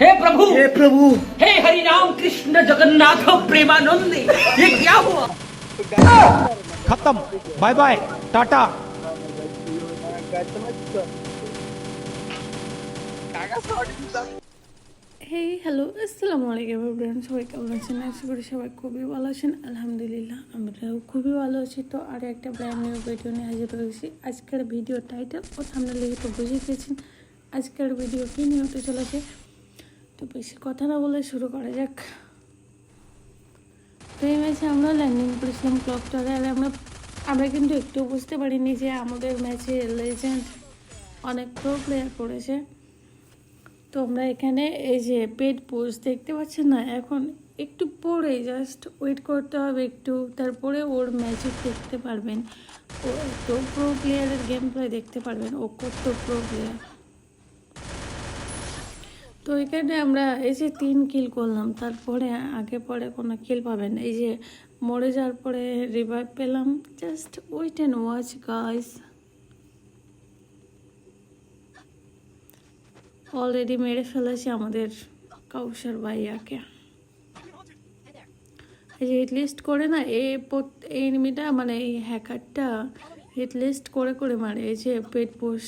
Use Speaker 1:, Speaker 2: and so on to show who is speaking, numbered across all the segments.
Speaker 1: हे प्रभु! हे प्रभु! हे हरि राम कृष्ण जगन्नाथ प्रेमानंद ये क्या हुआ?
Speaker 2: खत्म। Bye bye tata.
Speaker 3: Hey hello আসসালামু আলাইকুম এভরিওয়ান সবাই কেমন আছেন? আশা করি সবাই খুবই ভালো আছেন। আলহামদুলিল্লাহ, আমরাও খুবই ভালো আছি। তো আর একটা ব্র্যান্ড নিউ ভিডিও নিয়ে হাজির হয়েছি। আজকের ভিডিও টাইটেল ও সামনে লেগে তো বুঝে গেছেন আজকের ভিডিও কী নিয়ে হতে চলেছে। তো বেশি কথা না বলে শুরু করা যাক। তো এই ম্যাচে আমরা ল্যান্ডিং করেছিলাম ক্লকটারে আর আমরা আমরা কিন্তু একটু বুঝতে পারিনি যে আমাদের ম্যাচে লেজেন্ড অনেক প্রো প্লেয়ার পড়েছে। তো আমরা এখানে এই যে পেড পোস্ট দেখতে পাচ্ছেন না, এখন একটু পরে জাস্ট ওয়েট করতে হবে একটু, তারপরে ওর ম্যাজিক দেখতে পারবেন। ও এত প্রো প্লেয়ারের গেম প্লে দেখতে পারবেন, ও কত প্রো প্লেয়ার তো এখানে আমরা এই যে তিন কিল করলাম, তারপরে আগে পরে কোনো কিল পাবেন। এই যে মরে যাওয়ার পরে রিভাইভ পেলাম just wait and watch guys already মেরে ফেলেছে আমাদের কাউসার ভাইয়াকে। এই যে হিটলিস্ট করে না, এই এনিমিটা মানে এই হ্যাকারটা হিটলিস্ট করে করে মারে, এই যে পেট পোষ।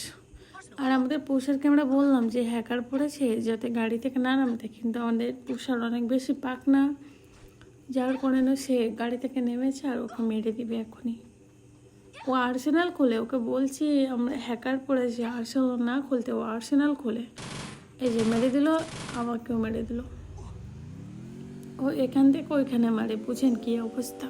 Speaker 3: আর আমাদের পোষারকে আমরা বললাম যে হ্যাকার পড়েছে, যাতে গাড়ি থেকে না নামতে, কিন্তু আমাদের পোষার অনেক বেশি পাক না যার কারণে সে গাড়ি থেকে নেমেছে আর ওকে মেরে দিবে এখনই। ও আর্সেনাল খোলে, ওকে বলছি আমরা হ্যাকার পড়েছি, আর্সেনাল না খুলতে, ও আর্সেনাল খোলে। এই যে মেরে দিল, আমাকেও মেরে দিল। ও এখান থেকে ওইখানে মারে, বুঝেন কি অবস্থা।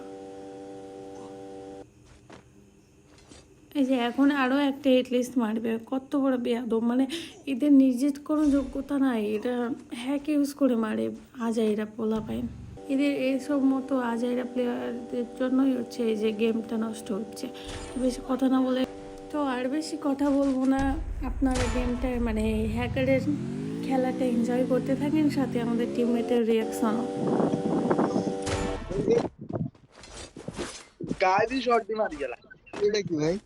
Speaker 3: এই যে এখন আরও একটা লিস্ট মারবে, কত বড় বেয়াদব। মানে এদের নিজের কোনো যোগ্যতা নাই এটা হ্যাক ইউজ করে মারে আজ এরা পোলা পাইন এদের এইসব মতো আজাইরা প্লেয়ারদের জন্যই হচ্ছে এই যে গেমটা নষ্ট হচ্ছে। বেশি কথা না বলে তো আর বেশি কথা বলব না। আপনারা গেমটা মানে হ্যাকারের খেলাটা এনজয় করতে থাকেন সাথে আমাদের টিমমেটের রিয়াকশনও
Speaker 4: গায়ে শর্ট দিয়ে মারি গেলা
Speaker 5: এটা কি ভাই?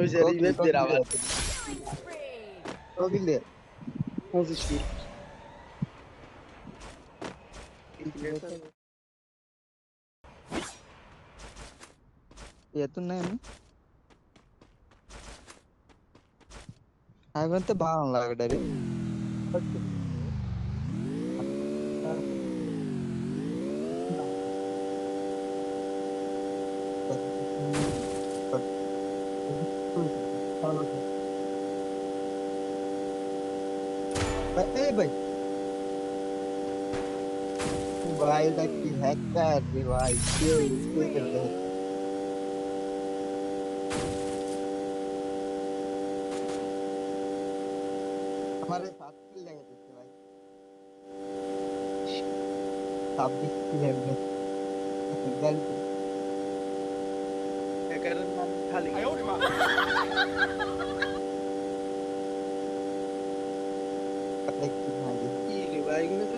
Speaker 4: ওই যে রিভেট দের আবার
Speaker 5: দে
Speaker 4: পঁচিশ
Speaker 5: ఎత్తున్నాయని అవంతా బాగుండదు డరీ Hey, hey, hey. मोबाइल तक की हैकर डिवाइस के यूज़ कर रहे हैं हमारे साथ खेल लेंगे देखते भाई। साथ भी
Speaker 4: खेलेंगे। सिग्नल पे हैकर नाम उठा ये बाइक में तो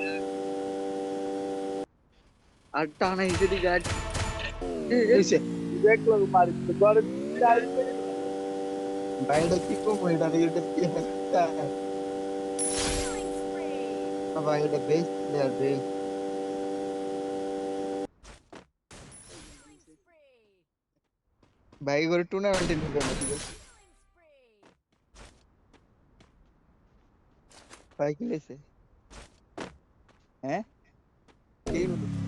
Speaker 4: अटाने इसे दी जाए इसे देख लो मारी तो बार बैठ की को
Speaker 5: बैठ रही है डरती है क्या अब आए डे बेस ले आ दे भाई गोरे टू ना बैठे नहीं करना चाहिए भाई से हैं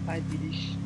Speaker 4: Padres.